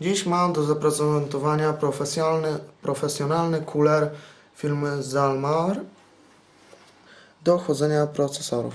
Dziś mam do zaprezentowania profesjonalny, profesjonalny cooler firmy Zalmar do chłodzenia procesorów.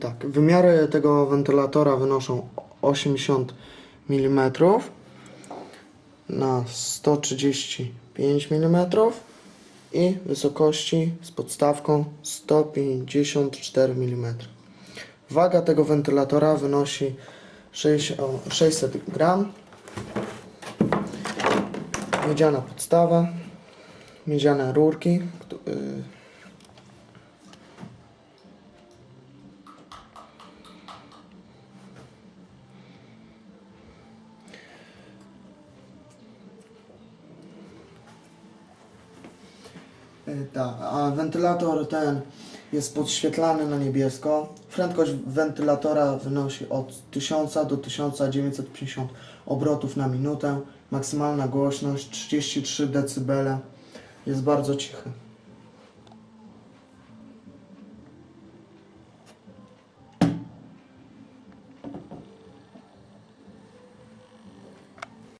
tak, wymiary tego wentylatora wynoszą 80 mm na 135 mm i wysokości z podstawką 154 mm. Waga tego wentylatora wynosi 6 o, 600 gram. Miedziana podstawa, miedziane rurki, Tak, a wentylator ten jest podświetlany na niebiesko. Prędkość wentylatora wynosi od 1000 do 1950 obrotów na minutę. Maksymalna głośność 33 dB. Jest bardzo cichy.